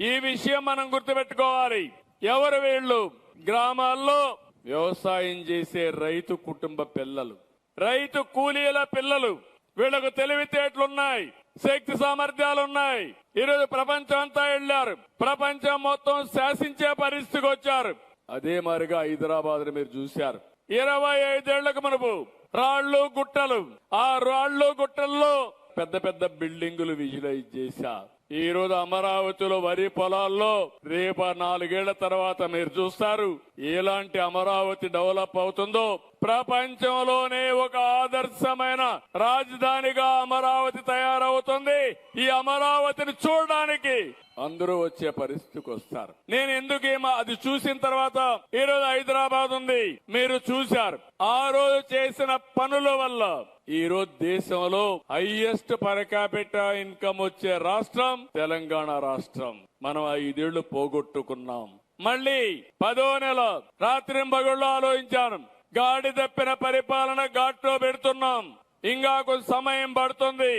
ఈ విషయం మనం గుర్తుపెట్టుకోవాలి. ఎవరు వీళ్ళు? గ్రామాల్లో వ్యవసాయం చేసే రైతు కుటుంబ పిల్లలు. రైతు కూలీల పిల్లలు. వీళ్ళకు తెలివితేటలున్నాయి. శక్తి సామర్థ్యాలు ఉన్నాయి ఈరోజు ప్రపంచం అంతా వెళ్ళారు. ప్రపంచం మొత్తం శాసించే పరిస్థితికి వచ్చారు. అదే మారిగా హైదరాబాద్ మీరు చూశారు. ఇరవై ఐదేళ్ళకు మనకు రాళ్ళు గుట్టలు. ఆ రాళ్ళు గుట్టల్లో పెద్ద పెద్ద బిల్డింగులు విజువలైజ్ చేశా. ఈ రోజు అమరావతిలో వరి పొలాల్లో రేపు నాలుగేళ్ళ తర్వాత మీరు చూస్తారు ఎలాంటి అమరావతి డెవలప్ అవుతుందో. ప్రపంచంలోనే ఒక ఆదర్శమైన రాజధానిగా అమరావతి తయారవుతుంది. ఈ అమరావతిని చూడడానికి అందరూ వచ్చే పరిస్థితికి వస్తారు. నేను ఎందుకేమో అది చూసిన తర్వాత ఈ రోజు హైదరాబాద్ ఉంది. మీరు చూశారు. ఆ రోజు చేసిన పనుల వల్ల ఈ రోజు దేశంలో హైయెస్ట్ పరకాపెట్ట ఇన్కమ్ వచ్చే రాష్ట్రం తెలంగాణ రాష్ట్రం. మనం ఐదేళ్ళు పోగొట్టుకున్నాం. మళ్ళీ పదో నెల రాత్రి పగళ్ళు ఆలోచించాను. గాడి తప్పిన పరిపాలన ఘాట్లో పెడుతున్నాం. ఇంకా కొంత సమయం పడుతుంది.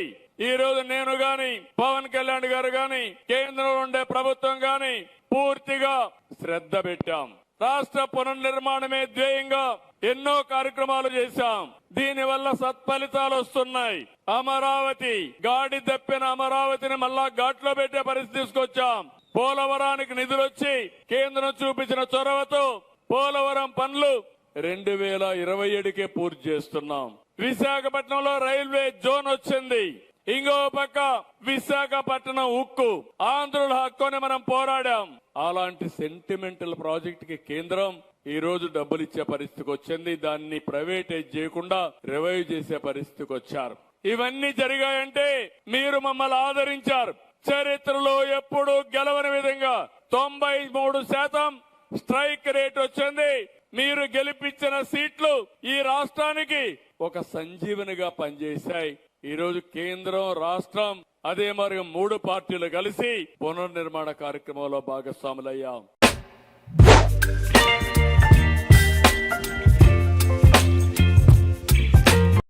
ఈ రోజు నేను గాని పవన్ కళ్యాణ్ గారు గాని కేంద్రంలో ఉండే ప్రభుత్వం గాని పూర్తిగా శ్రద్ధ పెట్టాం. రాష్ట్ర పునర్నిర్మాణమే ధ్యేయంగా ఎన్నో కార్యక్రమాలు చేశాం. దీని వల్ల సత్ఫలితాలు వస్తున్నాయి. అమరావతి గాడి తప్పిన అమరావతిని మళ్ళా ఘాట్లో పెట్టే పరిస్థితి తీసుకొచ్చాం. పోలవరానికి నిధులు వచ్చి కేంద్రం చూపించిన చొరవతో పోలవరం పనులు రెండు వేల ఇరవై ఏడుకే పూర్తి చేస్తున్నాం. విశాఖపట్నంలో రైల్వే జోన్ వచ్చింది. ఇంకో పక్క విశాఖపట్నం ఉక్కు. ఆంధ్రుల హక్కుని మనం పోరాడాం. అలాంటి సెంటిమెంటల్ ప్రాజెక్ట్కి కేంద్రం ఈ రోజు డబ్బులు ఇచ్చే పరిస్థితికి వచ్చింది. దాన్ని ప్రైవేటైజ్ చేయకుండా రివైవ్ చేసే పరిస్థితికి వచ్చారు. ఇవన్నీ జరిగాయంటే మీరు మమ్మల్ని ఆదరించారు. చరిత్రలో ఎప్పుడు గెలవని విధంగా తొంభై మూడు శాతం స్ట్రైక్ రేట్ వచ్చింది. మీరు గెలిపించిన సీట్లు ఈ రాష్ట్రానికి ఒక సంజీవనిగా పనిచేశాయి. ఈ రోజు కేంద్రం రాష్ట్రం అదే మరి మూడు పార్టీలు కలిసి పునర్నిర్మాణ కార్యక్రమంలో భాగస్వాములయ్యాం.